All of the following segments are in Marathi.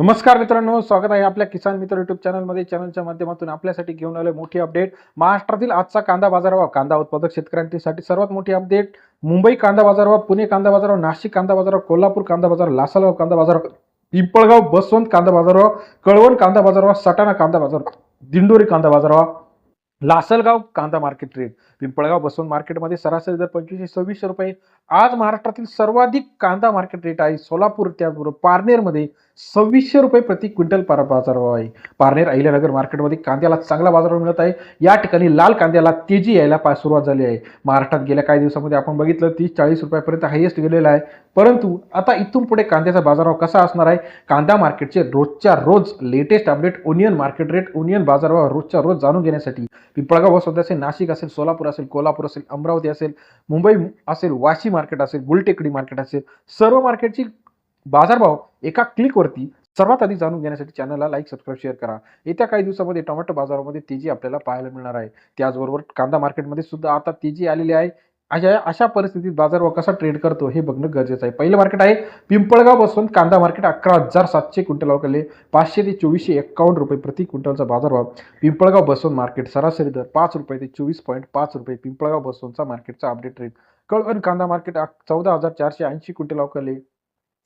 नमस्कार मित्रांनो स्वागत आहे आपल्या किसान मित्र युट्यूब चॅनलमध्ये चॅनलच्या माध्यमातून आपल्यासाठी घेऊन आले मोठी अपडेट महाराष्ट्रातील आजचा कांदा बाजारभाव कांदा उत्पादक शेतकऱ्यांसाठी सर्वात मोठी अपडेट मुंबई कांदा बाजारभाव पुणे कांदा बाजारभाव नाशिक कांदा बाजारभाव कोल्हापूर कांदा बाजार लासलगाव कांदा बाजार पिंपळगाव बसवंत कांदा बाजारभाव कळवण कांदा बाजारभाव सटाणा कांदा बाजार दिंडोरी कांदा बाजारभाव लासलगाव कांदा मार्केट रेट पिंपळगाव बसवंत मार्केटमध्ये सरासरी दर पंचवीसशे सव्वीसशे रुपये. आज महाराष्ट्रातील सर्वाधिक कांदा मार्केट रेट आहे सोलापूर त्याचबरोबर पारनेरमध्ये सव्वीसशे रुपये प्रति क्विंटल पार बाजारभाव आहे. पारनेर अहिल्यानगर मार्केटमध्ये कांद्याला चांगला बाजारभाव मिळत आहे. या ठिकाणी लाल कांद्याला तेजी यायला पा सुरुवात झाली आहे. महाराष्ट्रात गेल्या काही दिवसामध्ये आपण बघितलं तीस चाळीस रुपयापर्यंत हायेस्ट गेलेला आहे. परंतु आता इथून पुढे कांद्याचा बाजारभाव कसा असणार आहे? कांदा मार्केटचे रोजच्या रोज latest update onion market rate onion बाजारभाव रोजच्या रोज जाणून घेण्यासाठी. पिंपळगाव वसवत असेल नाशिक असेल सोलापूर असेल कोल्हापूर असेल अमरावती असेल मुंबई असेल वाशी मार्केट असेल गुलटेकडी मार्केट असेल सर्व मार्केटची बाजारभाव एका क्लिकवरती सर्वात आधी जाणून घेण्यासाठी चॅनलला लाईक सबस्क्राईब शेअर करा. येत्या काही दिवसामध्ये टोमॅटो बाजारामध्ये तेजी आपल्याला पाहायला मिळणार आहे. त्याचबरोबर कांदा मार्केटमध्ये सुद्धा आता तेजी आलेली आहे. अशा अशा परिस्थितीत बाजारभाव कसा ट्रेड करतो हे बघणं गरजेचं आहे. पहिलं मार्केट आहे पिंपळगाव बसून कांदा मार्केट अकरा हजार सातशे क्विंटल अवकले पाचशे ते चोवीसशे एक्कावन्न रुपये प्रति क्विंटलचा बाजारभाव पिंपळगाव बसवून मार्केट सरासरी दर पाच रुपये ते चोवीस पॉईंट पाच रुपये पिंपळगाव बसवूनचा मार्केटचा अपडेट रेट कळवण कांदा मार्केट चौदा हजार चारशे ऐंशी क्विंटल अवकले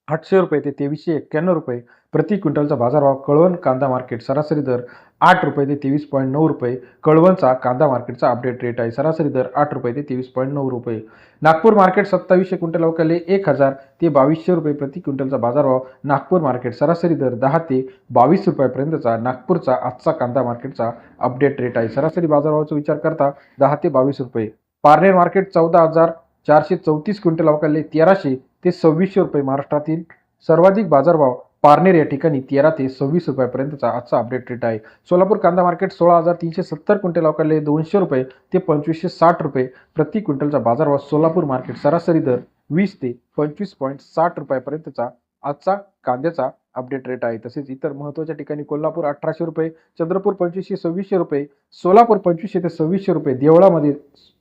आठशे रुपये ते तेवीसशे एक्क्याण्णव रुपये. प्रति क्विंटलचा बाजारभाव कळवण कांदा मार्केट सरासरी दर आठ रुपये ते तेवीस पॉईंट नऊ रुपये. कळवणचा कांदा मार्केटचा अपडेट रेट आहे सरासरी दर आठ रुपये ते तेवीस पॉईंट नऊ रुपये. नागपूर मार्केट सत्तावीसशे क्विंटल अवकाले एक हजार ते बावीसशे रुपये प्रति क्विंटलचा बाजारभाव. नागपूर मार्केट सरासरी दर दहा ते बावीस रुपयापर्यंतचा नागपूरचा आजचा कांदा मार्केटचा अपडेट रेट आहे सरासरी बाजारभावाचा विचार करता दहा ते बावीस रुपये. पारनेर मार्केट चौदा हजार चारशे चौतीस क्विंटल अवकाले तेराशे ते सव्वीसशे रुपये महाराष्ट्रातील सर्वाधिक बाजारभाव पारनेर या ठिकाणी तेरा ते सव्वीस रुपयापर्यंतचा आजचा अपडेट रेट आहे. सोलापूर कांदा मार्केट सोळा हजार तीनशे सत्तर क्विंटल अवकाले दोनशे रुपये ते पंचवीसशे साठ रुपये प्रति क्विंटलचा बाजारभाव सोलापूर मार्केट सरासरी दर वीस ते पंचवीस पॉईंट साठ रुपयापर्यंतचा आजचा कांद्याचा अपडेट रेट आहे. तसेच इतर महत्त्वाच्या ठिकाणी कोल्हापूर अठराशे रुपये चंद्रपूर पंचवीसशे सव्वीसशे रुपये सोलापूर पंचवीसशे ते सव्वीसशे रुपये देवळामध्ये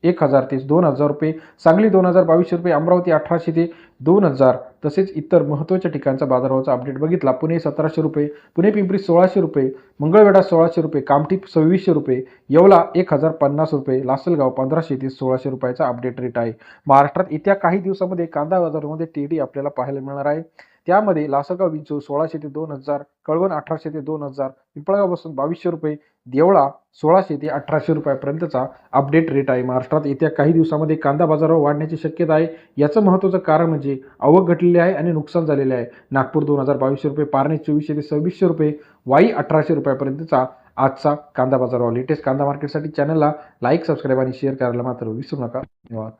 एक हजार ते दोन हजार रुपये सांगली दोन हजार बावीसशे रुपये अमरावती अठराशे ते दोन हजार तसेच इतर महत्त्वाच्या ठिकाणचा बाजारभावाचा अपडेट बघितला. पुणे सतराशे रुपये पुणे पिंपरी सोळाशे रुपये मंगळवेढा सोळाशे रुपये कामठी सव्वीसशे रुपये येवला एक हजार पन्नास रुपये लासलगाव पंधराशे ते सोळाशे रुपयाचा अपडेट रेट आहे. महाराष्ट्रात येत्या काही दिवसामध्ये कांदा बाजारामध्ये टेडी आपल्याला पाहायला मिळणार आहे. त्यामध्ये लासलगाव विंचू सोळाशे ते दोन हजार कळवण अठराशे ते दोन हजार पिंपळगावपासून बावीसशे रुपये देवळा सोळाशे ते अठराशे रुपयापर्यंतचा अपडेट रेट आहे. महाराष्ट्रात येत्या काही दिवसामध्ये कांदा बाजारावर वाढण्याची शक्यता आहे. याचं महत्त्वाचं कारण म्हणजे आवक घटलेली आहे आणि नुकसान झालेले आहे. नागपूर दोन हजार बावीसशे रुपये पारणे चोवीसशे ते सव्वीसशे रुपये वाई अठराशे रुपयापर्यंतचा आजचा कांदा बाजारावर लेटेस्ट कांदा मार्केटसाठी चॅनलला लाईक सबस्क्राईब आणि शेअर करायला मात्र विसरू नका. धन्यवाद.